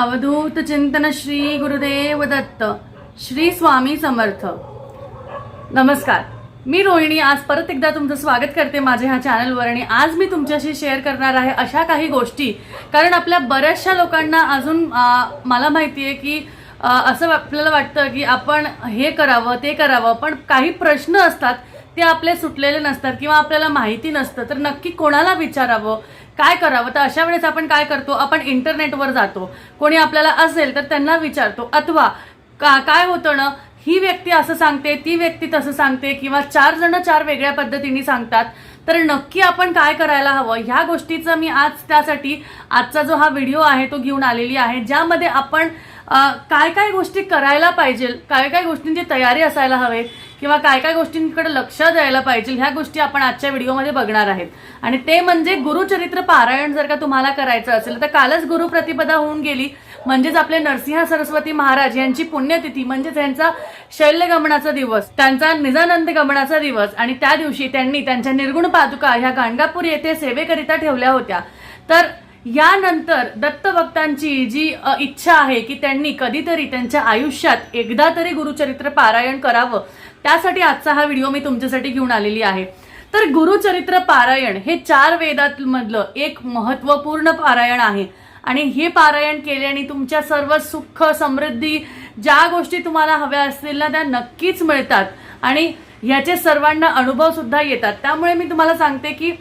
अवधूत चिंतन श्री गुरुदेव दत्त श्री स्वामी समर्थ. नमस्कार. मी रोहिणी आज परत एकदा तुमचं स्वागत करते माझ्या ह्या चॅनलवर आणि आज मी तुमच्याशी शेअर करणार आहे अशा काही गोष्टी. कारण आपल्या बऱ्याचशा लोकांना अजून मला माहिती आहे की असं आपल्याला वाटतं की आपण हे करावं ते करावं पण काही प्रश्न असतात ते आपले सुटलेले नसतात किंवा आपल्याला माहिती नसतं तर नक्की कोणाला विचारावं? काय करावं? तर अशा वेळेस आपण काय करतो? आपण इंटरनेटवर जातो. कोणी आपल्याला असेल तर त्यांना विचारतो. अथवा का काय होतं ना ही व्यक्ती असं सांगते ती व्यक्ती तसं सांगते किंवा चार जण चार वेगळ्या पद्धतीने सांगतात तर नक्की आपण काय करायला हवं? ह्या गोष्टीचं मी आज त्यासाठी आजचा जो हा व्हिडिओ आहे तो घेऊन आलेली आहे ज्यामध्ये आपण काय काय गोष्टी करायला पाहिजे? काय काय गोष्टींची तयारी असायला हवे? किंवा काय काय गोष्टींकडे लक्ष द्यायला पाहिजे? ह्या गोष्टी आपण आजच्या व्हिडिओमध्ये बघणार आहेत. आणि ते म्हणजे गुरुचरित्र पारायण जर का तुम्हाला करायचं असेल तर कालच गुरुप्रतिपदा होऊन गेली. म्हणजेच आपले नरसिंह सरस्वती महाराज यांची पुण्यतिथी म्हणजेच यांचा शैल्यगमनाचा दिवस त्यांचा निजानंद गमनाचा दिवस. आणि त्या दिवशी त्यांनी त्यांच्या निर्गुण पादुका ह्या गाणगापूर येथे सेवेकरिता ठेवल्या होत्या. तर यानंतर दत्तभक्तांची जी इच्छा आहे की त्यांनी कधीतरी त्यांच्या आयुष्यात एकदा तरी गुरुचरित्र पारायण करावं त्यासाठी आजचा हा व्हिडिओ मी तुमच्यासाठी घेऊन आलेली आहे. तर गुरुचरित्र पारायण हे चार वेदांमधलं एक महत्त्वपूर्ण पारायण आहे. आणि हे पारायण केल्याने तुमच्या सर्व सुख समृद्धी ज्या गोष्टी तुम्हाला हव्या असतील ना त्या नक्कीच मिळतात. आणि ह्याचे सर्वांना अनुभव सुद्धा येतात. त्यामुळे मी तुम्हाला सांगते की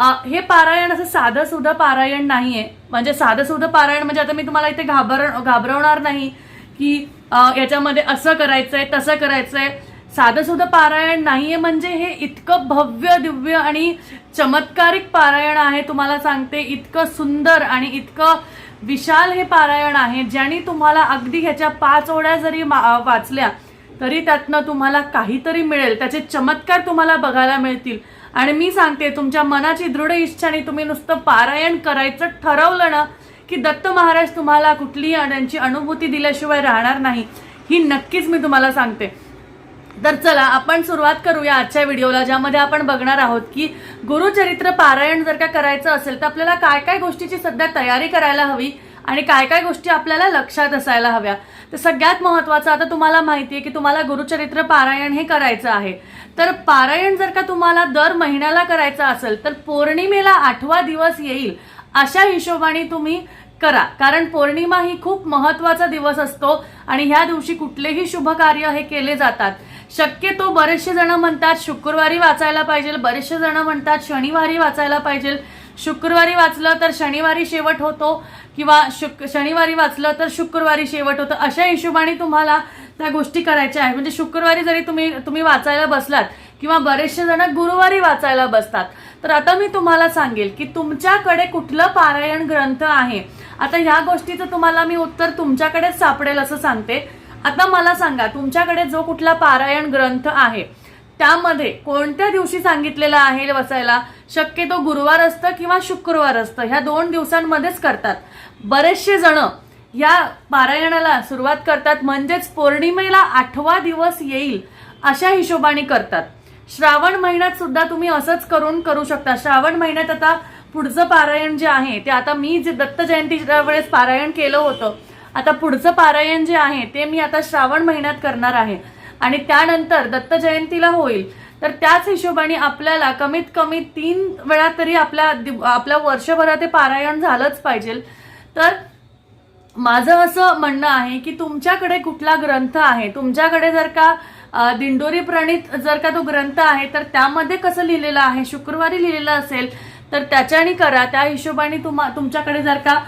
हे पारायण असं साधं सुद्धा पारायण नाहीये. म्हणजे साधं सुद्धा पारायण म्हणजे आता मी तुम्हाला इथे घाबर घाबरवणार नाही की याच्यामध्ये असं करायचंय तसं करायचंय. साधं सुद्धा पारायण नाहीये म्हणजे हे इतकं भव्य दिव्य आणि चमत्कारिक पारायण आहे. तुम्हाला सांगते इतकं सुंदर आणि इतकं विशाल हे पारायण आहे. ज्याने तुम्हाला अगदी ह्याच्या पाच ओढ्या जरी मा- वाचल्या तरी त्यातनं तुम्हाला काहीतरी मिळेल. त्याचे चमत्कार तुम्हाला बघायला मिळतील. आणि मी सांगते तुमच्या मनाची दृढ इच्छाने तुम्ही नुसतं पारायण करायचं ठरवलं ना की दत्त महाराज तुम्हाला कुठलीही त्यांची अनुभूती दिल्याशिवाय राहणार नाही. ही नक्कीच मी तुम्हाला सांगते. तर चला आपण सुरुवात करूया आजच्या व्हिडिओला ज्यामध्ये आपण बघणार आहोत की गुरुचरित्र पारायण जर का करायचं असेल तर आपल्याला काय काय गोष्टीची सध्या तयारी करायला हवी? आणि काय काय गोष्टी आपल्याला लक्षात असायला हव्या. तर सगळ्यात महत्वाचं आता तुम्हाला माहिती आहे की तुम्हाला गुरुचरित्र पारायण हे करायचं आहे. तर पारायण जर का तुम्हाला दर महिन्याला करायचं असेल तर पौर्णिमेला आठवा दिवस येईल अशा हिशोबाने तुम्ही करा. कारण पौर्णिमा ही खूप महत्त्वाचा दिवस असतो आणि ह्या दिवशी कुठलेही शुभ कार्य हे केले जातात. शक्यतो बरेचसे जण म्हणतात शुक्रवारी वाचायला पाहिजे बरेचसे जण म्हणतात शनिवारी वाचायला पाहिजे. शुक्रवारी वाचलं तर शनिवारी शेवट होतो किंवा शुक शनिवारी वाचलं तर शुक्रवारी शेवट होतं. अशा हिशोबाने तुम्हाला त्या गोष्टी करायच्या आहेत. म्हणजे शुक्रवारी जरी तुम्ही तुम्ही वाचायला बसलात किंवा बरेचसे जण गुरुवारी वाचायला बसतात. तर आता मी तुम्हाला सांगेल की तुमच्याकडे कुठलं पारायण ग्रंथ आहे? आता ह्या गोष्टीचं तुम्हाला मी उत्तर तुमच्याकडेच सापडेल असं सांगते. आता मला सांगा तुमच्याकडे जो कुठला पारायण ग्रंथ आहे त्यामध्ये कोणत्या दिवशी सांगितलेलं आहे बसायला? शक्यतो गुरुवार असतं किंवा शुक्रवार असतं. ह्या दोन दिवसांमध्येच करतात. बरेचसे जण या पारायणाला सुरुवात करतात. म्हणजेच पौर्णिमेला आठवा दिवस येईल अशा हिशोबाने करतात. श्रावण महिन्यात सुद्धा तुम्ही असंच करून करू शकता. श्रावण महिन्यात आता पुढचं पारायण जे आहे ते आता मी जे दत्त जयंतीच्या वेळेस पारायण केलं होतं आता पुढचं पारायण जे आहे ते मी आता श्रावण महिन्यात करणार आहे. आणि त्यानंतर दत्त जयंतीला होईल. तर त्याच हिशोबाने आपल्याला कमीत कमी तीन वेळा तरी आपल्या आपल्या वर्षभरात ते पारायण झालंच पाहिजे. तर माझं असं म्हणणं आहे की तुमच्याकडे कुठला ग्रंथ आहे? तुमच्याकडे जर का दिंडोरी प्रणित जर का तो ग्रंथ आहे तर त्यामध्ये कसं लिहिलेलं आहे? शुक्रवारी लिहिलेलं असेल तर त्याच्याने करा. त्या हिशोबाने तुम्हा तुमच्याकडे जर का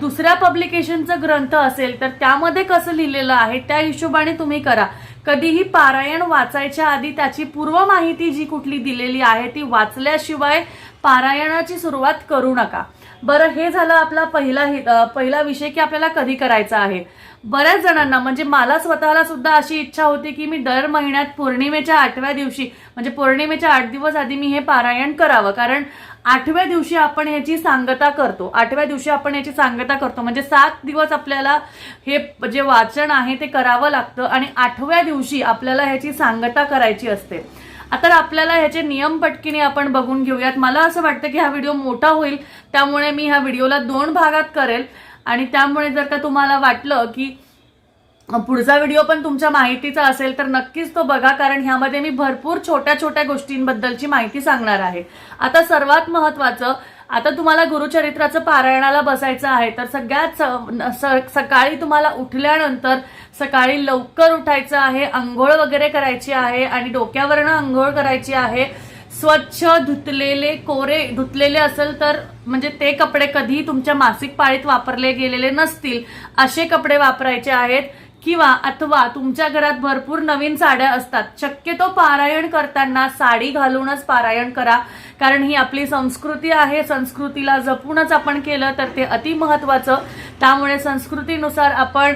दुसऱ्या पब्लिकेशनचं ग्रंथ असेल तर त्यामध्ये कसं लिहिलेलं आहे त्या हिशोबाने तुम्ही करा. कधीही पारायण वाचायच्या आधी त्याची पूर्व माहिती जी कुठली दिलेली आहे ती वाचल्याशिवाय पारायणाची सुरुवात करू नका. बरं हे झालं आपला पहिला हि- पहिला विषय की आपल्याला कधी करायचा आहे? बऱ्याच जणांना म्हणजे मला स्वतःला सुद्धा अशी इच्छा होती की मी दर महिन्यात पौर्णिमेच्या आठव्या दिवशी म्हणजे पौर्णिमेच्या आठ दिवस आधी मी हे पारायण करावं. कारण आठव्या दिवशी आपण ह्याची सांगता करतो. आठव्या दिवशी आपण याची सांगता करतो. म्हणजे सात दिवस आपल्याला हे जे वाचन आहे ते करावं लागतं आणि आठव्या दिवशी आपल्याला ह्याची सांगता करायची असते. आता आपल्याला ह्याचे नियम पटकीने आपण बघून घेऊयात. मला असं वाटतं की हा व्हिडिओ मोठा होईल त्यामुळे मी ह्या व्हिडिओला दोन भागात करेल. आणि त्यामुळे जर का तुम्हाला वाटलं की पुढचा व्हिडिओ पण तुमच्या माहितीचा असेल तर नक्कीच तो बघा कारण ह्यामध्ये मी भरपूर छोट्या छोट्या गोष्टींबद्दलची माहिती सांगणार आहे. आता सर्वात महत्वाचं आता तुम्हाला गुरुचरित्राचं पारायणाला बसायचं आहे तर सगळ्यात स- स- सकाळी तुम्हाला उठल्यानंतर सकाळी लवकर उठायचं आहे आंघोळ वगैरे करायची आहे आणि डोक्यावरनं आंघोळ करायची आहे. स्वच्छ धुतलेले कोरे धुतलेले असेल तर म्हणजे ते कपडे कधी तुमच्या मासिक पाळीत वापरले गेलेले नसतील असे कपडे वापरायचे आहेत. किंवा अथवा तुमच्या घरात भरपूर नवीन साड्या असतात शक्यतो पारायण करताना साडी घालूनच पारायण करा. कारण ही आपली संस्कृती आहे संस्कृतीला जपूनच आपण केलं तर ते अतिमहत्वाचं त्यामुळे संस्कृतीनुसार आपण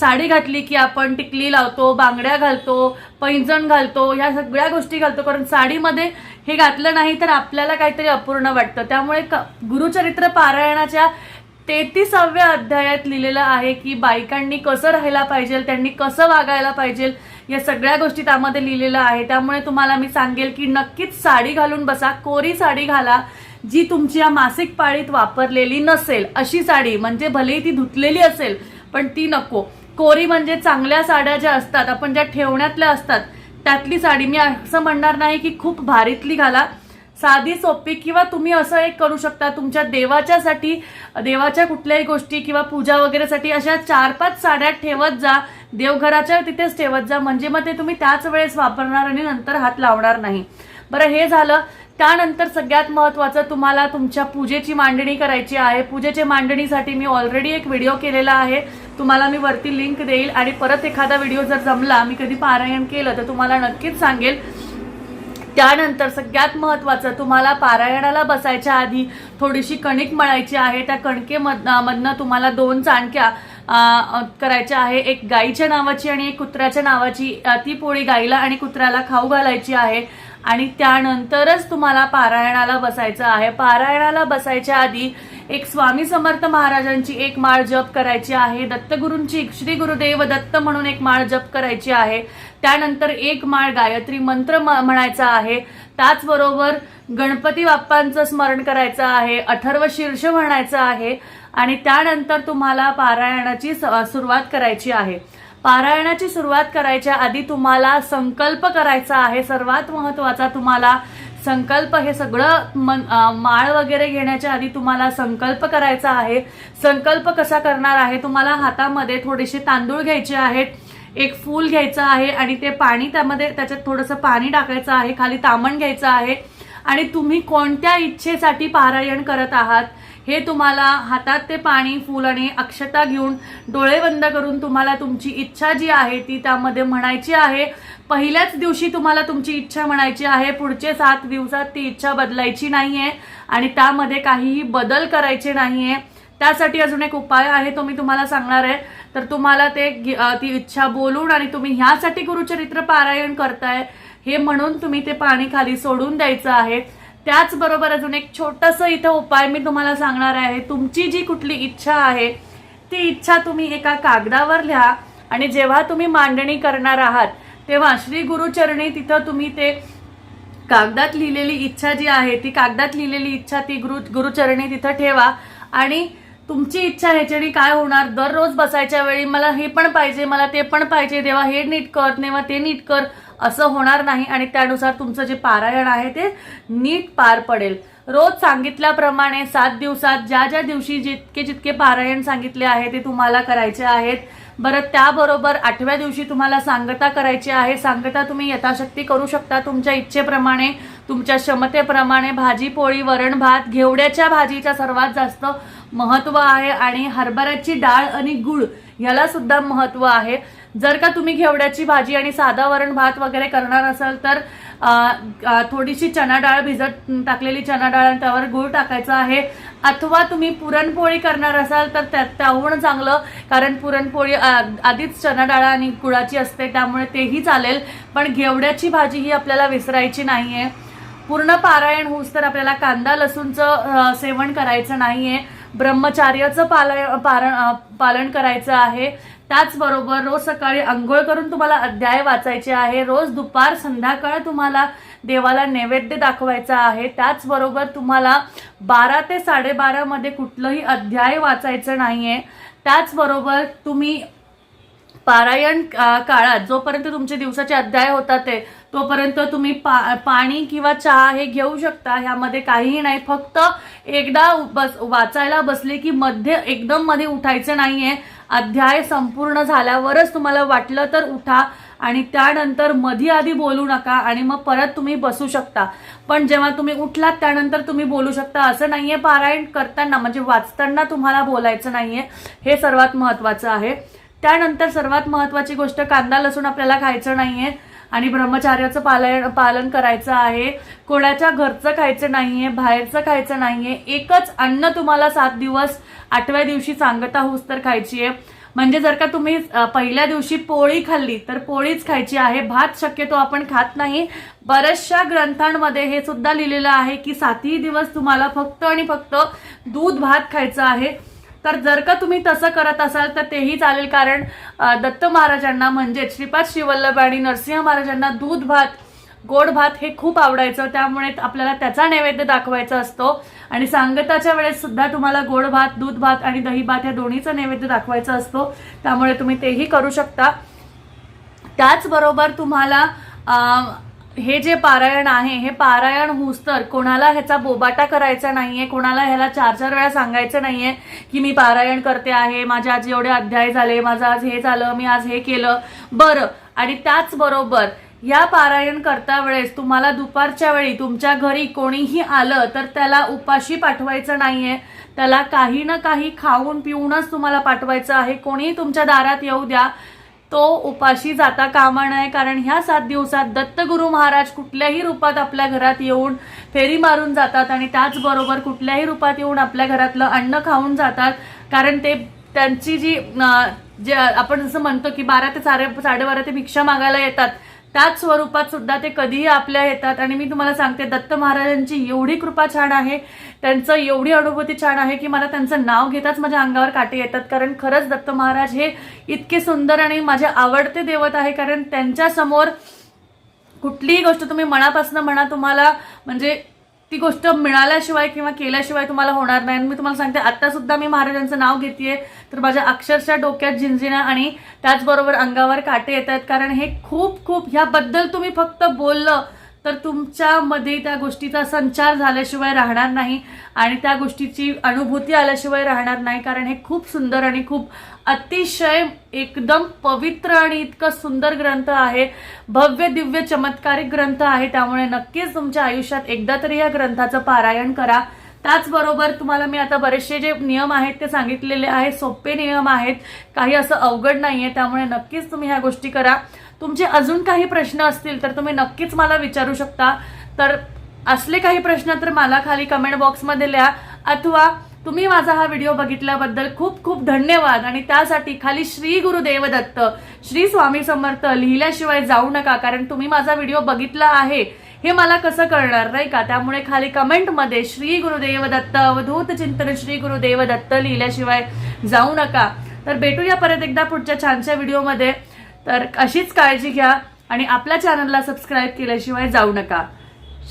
साडी घातली की आपण टिकली लावतो बांगड्या घालतो पैंजण घालतो ह्या सगळ्या गोष्टी घालतो. कारण साडीमध्ये हे घातलं नाही तर आपल्याला काहीतरी अपूर्ण वाटतं. त्यामुळे क- गुरुचरित्र पारायणाच्या तेहतीसाव्या अध्यायात लिहिलेलं आहे की बायकांनी कसं राहायला पाहिजे त्यांनी कसं वागायला पाहिजे या सगळ्या गोष्टी त्यामध्ये लिहिलेल्या आहे. त्यामुळे तुम्हाला मी सांगेल की नक्कीच साडी घालून बसा कोरी साडी घाला जी तुमची या मासिक पाळीत वापरलेली नसेल. अशी साडी म्हणजे भलेही ती धुतलेली असेल पण ती नको. कोरी म्हणजे चांगल्या साड्या ज्या असतात आपण ज्या ठेवण्यातल्या असतात त्यातली साडी. मी असं म्हणणार नाही की खूप भारीतली घाला साधी सोपी किंवा तुम्ही असं एक करू शकता. तुमच्या देवाच्यासाठी देवाच्या कुठल्याही गोष्टी किंवा पूजा वगैरेसाठी अशा चार पाच साड्या ठेवत जा. देवघराच्या तिथेच ठेवत जा. म्हणजे मग ते तुम्ही त्याच वेळेस वापरणार आणि नंतर हात लावणार नाही. बरं हे झालं. त्यानंतर सगळ्यात महत्वाचं तुम्हाला तुमच्या पूजेची मांडणी करायची आहे. पूजेच्या मांडणीसाठी मी ऑलरेडी एक व्हिडिओ केलेला आहे. तुम्हाला मी वरती लिंक देईल. आणि परत एखादा व्हिडिओ जर जमला मी कधी पारायण केलं तर तुम्हाला नक्कीच सांगेल. त्यानंतर सगळ्यात महत्वाचं तुम्हाला पारायणाला बसायच्या आधी थोडीशी कणिक मळायची आहे. त्या कणकेमधनं तुम्हाला दोन चाणक्या करायच्या आहे. एक गाईच्या नावाची आणि एक कुत्र्याच्या नावाची. ती पोळी गाईला आणि कुत्र्याला खाऊ घालायची आहे. आणि त्यानंतरच तुम्हाला पारायणाला बसायचं आहे. पारायणाला बसायच्या आधी एक स्वामी समर्थ महाराजांची एक माळ जप करायची आहे. दत्तगुरूंची श्री गुरुदेव दत्त म्हणून एक माळ जप करायची आहे. त्यानंतर एक माळ गायत्री मंत्र म- म्हणायचा आहे. त्याचबरोबर गणपती बाप्पांचं स्मरण करायचं आहे. अथर्व शीर्ष म्हणायचं आहे. आणि त्यानंतर तुम्हाला पारायणाची स- सुरुवात करायची आहे. पारायणाची सुरुवात करायच्या आधी तुम्हाला संकल्प करायचा आहे. सर्वात महत्त्वाचा तुम्हाला संकल्प हे सगळं मन माळ वगैरे घेण्याच्या आधी तुम्हाला संकल्प करायचा आहे. संकल्प कसा करणार आहे? तुम्हाला हातामध्ये थोडेसे तांदूळ घ्यायचे आहेत. एक फूल घ्यायचं आहे आणि ते पाणी त्यामध्ये त्याच्यात थोडंसं पाणी टाकायचं आहे. खाली तामण घ्यायचं आहे. आणि तुम्ही कोणत्या इच्छेसाठी पारायण करत आहात? हे तुम्हाला हातात ते पाणी फूल आणि अक्षता घेऊन डोळे बंद करून तुम्हाला तुमची इच्छा जी आहे ती त्यामध्ये म्हणायची आहे. पहिल्याच दिवशी तुम्हाला तुमची इच्छा म्हणायची आहे. पुढचे सात दिवसात ती इच्छा बदलायची नाही आहे आणि त्यामध्ये काहीही बदल करायचे नाही आहे त्यासाठी अजून एक उपाय आहे तो मी तुम्हाला सांगणार आहे. तर तुम्हाला ते ती इच्छा बोलून आणि तुम्ही ह्यासाठी गुरुचरित्र पारायण करताय हे म्हणून तुम्ही ते पाणी खाली सोडून द्यायचं आहे. त्याचबरोबर अजून एक छोटंसं इथं उपाय मी तुम्हाला सांगणार आहे. तुमची जी कुठली इच्छा आहे ती इच्छा तुम्ही एका कागदावर लिहा आणि जेव्हा तुम्ही मांडणी करणार आहात तेव्हा श्री गुरुचरणी तिथं तुम्ही ते कागदात लिहिलेली इच्छा जी आहे ती कागदात लिहिलेली इच्छा ती गुरु गुरुचरणी तिथं ठेवा आणि तुमची इच्छा ह्याच्याने काय होणार दररोज बसायच्या वेळी मला हे पण पाहिजे मला ते पण पाहिजे देवा हे नीट कर तेव्हा ते नीट कर असं होणार नाही आणि त्यानुसार तुमचं जे पारायण आहे ते नीट पार पडेल. रोज सांगितल्याप्रमाणे सात दिवसात ज्या ज्या दिवशी जितके जितके पारायण सांगितले आहे ते तुम्हाला करायचे आहेत. बरं त्याबरोबर आठव्या दिवशी तुम्हाला सांगता करायची आहे. सांगता तुम्ही यथाशक्ती करू शकता. तुमच्या इच्छेप्रमाणे तुमच्या क्षमतेप्रमाणे भाजी पोळी वरण भात घेवड्याच्या भाजीच्या सर्वात जास्त महत्त्व आहे आणि हरभऱ्याची डाळ आणि गुळ याला सुद्धा महत्त्व आहे. जर का तुम्ही घेवड्याची भाजी आणि साधा वरण भात वगैरे करणार असाल तर थोडीशी चना डाळ भिजत टाकलेली चना डाळ आणि त्यावर गूळ टाकायचा आहे. अथवा तुम्ही पुरणपोळी करणार असाल तर त्या त्याहून चांगलं कारण पुरणपोळी आधीच चना डाळ आणि गुळाची असते त्यामुळे तेही चालेल. पण घेवड्याची भाजी ही आपल्याला विसरायची नाही आहे पूर्ण पारायण होऊस तर आपल्याला कांदा लसूणचं सेवन करायचं नाहीये. ब्रह्मचार्याचं पालन पारण पालन करायचं आहे. त्याचबरोबर रोज सकाळी आंघोळ करून तुम्हाला अध्याय वाचायचे आहे. रोज दुपार संध्याकाळ तुम्हाला देवाला नैवेद्य दाखवायचा आहे. त्याचबरोबर तुम्हाला बारा ते साडेबारामध्ये कुठलंही अध्याय वाचायचं नाही आहे त्याचबरोबर तुम्ही पारायण काळात जोपर्यंत तुमचे दिवसाचे अध्याय होतात ते तोपर्यंत तुम्ही पा पाणी किंवा चहा हे घेऊ शकता. ह्यामध्ये काहीही नाही. फक्त एकदा बस वाचायला बसले की मध्य एकदम मध्ये उठायचं नाहीये. अध्याय संपूर्ण झाल्यावरच तुम्हाला वाटलं तर उठा आणि त्यानंतर मधी आधी बोलू नका आणि मग परत तुम्ही बसू शकता. पण जेव्हा तुम्ही उठलात त्यानंतर तुम्ही बोलू शकता. असं नाहीये पारायण करताना म्हणजे वाचताना तुम्हाला बोलायचं नाही आहे हे सर्वात महत्वाचं आहे. त्यानंतर सर्वात महत्वाची गोष्ट कांदा लसूण आपल्याला खायचं नाहीये आणि ब्रह्मचार्याचं पालन पालन करायचं आहे. कोणाच्या घरचं खायचं नाहीये बाहेरचं खायचं नाहीये एकच अन्न तुम्हाला सात दिवस आठव्या दिवशी सांगता होऊस तर खायची आहे म्हणजे जर का तुम्ही पहिल्या दिवशी पोळी खाल्ली तर पोळीच खायची आहे. भात शक्यतो आपण खात नाही. बऱ्याचशा ग्रंथांमध्ये हे सुद्धा लिहिलेलं आहे की सातही दिवस तुम्हाला फक्त आणि फक्त दूध भात खायचं आहे. तर जर का तुम्ही तसं करत असाल तर तेही चालेल. कारण दत्त महाराजांना म्हणजे श्रीपाद श्रीवल्लभ आणि नरसिंह महाराजांना दूध भात गोड भात हे खूप आवडायचं. त्यामुळे आपल्याला त्याचा नैवेद्य दाखवायचा असतो. आणि सांगताच्या वेळेस सुद्धा तुम्हाला गोड भात दूध भात आणि दही भात या दोन्हीचा नैवेद्य दाखवायचा असतो. त्यामुळे तुम्ही तेही करू शकता. त्याचबरोबर तुम्हाला हे जे पारायण आहे हे पारायण हुस्तर तर कोणाला ह्याचा बोबाटा करायचा नाहीये कोणाला ह्याला चार चार वेळा सांगायचं नाहीये की मी पारायण करते आहे माझे आज एवढे अध्याय झाले माझं आज हे झालं मी आज हे केलं. बरं आणि त्याचबरोबर या पारायण करता वेळेस तुम्हाला दुपारच्या वेळी तुमच्या घरी कोणीही आलं तर त्याला उपाशी पाठवायचं नाहीये. त्याला काही ना काही खाऊन पिऊनच तुम्हाला पाठवायचं आहे. कोणीही तुमच्या दारात येऊ द्या. तो उपाशी जाता कामा नये कारण ह्या सात दिवसात दत्तगुरु महाराज कुठल्याही रूपात आपल्या घरात येऊन फेरी मारून जातात आणि त्याचबरोबर कुठल्याही रूपात येऊन आपल्या घरातलं अन्न खाऊन जातात. कारण ते त्यांची जी जे आपण जसं म्हणतो की बारा ते साडे साडेबारा ते भिक्षा मागायला येतात त्याच स्वरूपात सुद्धा ते कधीही आपल्या येतात. आणि मी तुम्हाला सांगते दत्त महाराजांची एवढी कृपा छान आहे त्यांचं एवढी अनुभूती छान आहे की मला त्यांचं नाव घेताच माझ्या अंगावर काटे येतात. कारण खरंच दत्त महाराज हे इतके सुंदर आणि माझे आवडते देवत आहे. कारण त्यांच्यासमोर कुठलीही गोष्ट तुम्ही मनापासून म्हणा तुम्हाला म्हणजे ती गोष्ट मिळाल्याशिवाय किंवा केल्याशिवाय तुम्हाला होणार नाही. आणि मी तुम्हाला सांगते आता सुद्धा मी महाराजांचं नाव घेतेय तर माझ्या अक्षरशः डोक्यात झिंझिण्या आणि त्याचबरोबर अंगावर काटे येत आहेत कारण हे खूप खूप ह्याबद्दल तुम्ही फक्त बोललं तर तुमच्यामध्ये त्या गोष्टीचा संचार झाल्याशिवाय राहणार नाही आणि त्या गोष्टीची अनुभूती आल्याशिवाय राहणार नाही कारण हे खूप सुंदर आणि खूप अतिशय एकदम पवित्र आणि इतकं सुंदर ग्रंथ आहे. भव्य दिव्य चमत्कारिक ग्रंथ आहे. त्यामुळे नक्कीच तुमच्या आयुष्यात एकदा तरी या ग्रंथाचं पारायण करा. त्याचबरोबर तुम्हाला मी आता बरेचसे जे नियम आहेत ते सांगितलेले आहेत सोपे नियम आहेत. काही असं अवघड नाही आहे त्यामुळे नक्कीच तुम्ही ह्या गोष्टी करा. तुमचे अजून काही प्रश्न असतील तर तुम्ही नक्कीच मला विचारू शकता. तर असले काही प्रश्न तर मला खाली कमेंट बॉक्समध्ये लिहा. अथवा तुम्ही माझा हा व्हिडिओ बघितल्याबद्दल खूप खूप धन्यवाद. आणि त्यासाठी खाली श्री गुरुदेव दत्त श्री स्वामी समर्थ लिहिल्याशिवाय जाऊ नका कारण तुम्ही माझा व्हिडिओ बघितला आहे. हे मला कसं कळणार नाही का? त्यामुळे खाली कमेंटमध्ये श्री गुरुदेव दत्त अवधूत चिंतन श्री गुरुदेव दत्त लिहिल्याशिवाय जाऊ नका. तर भेटूया परत एकदा पुढच्या छानशा व्हिडिओमध्ये तर अशीच काळजी घ्या आणि आपल्या चॅनलला सबस्क्राईब केल्याशिवाय जाऊ नका.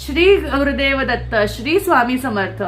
श्री गुरुदेव दत्त श्री स्वामी समर्थ.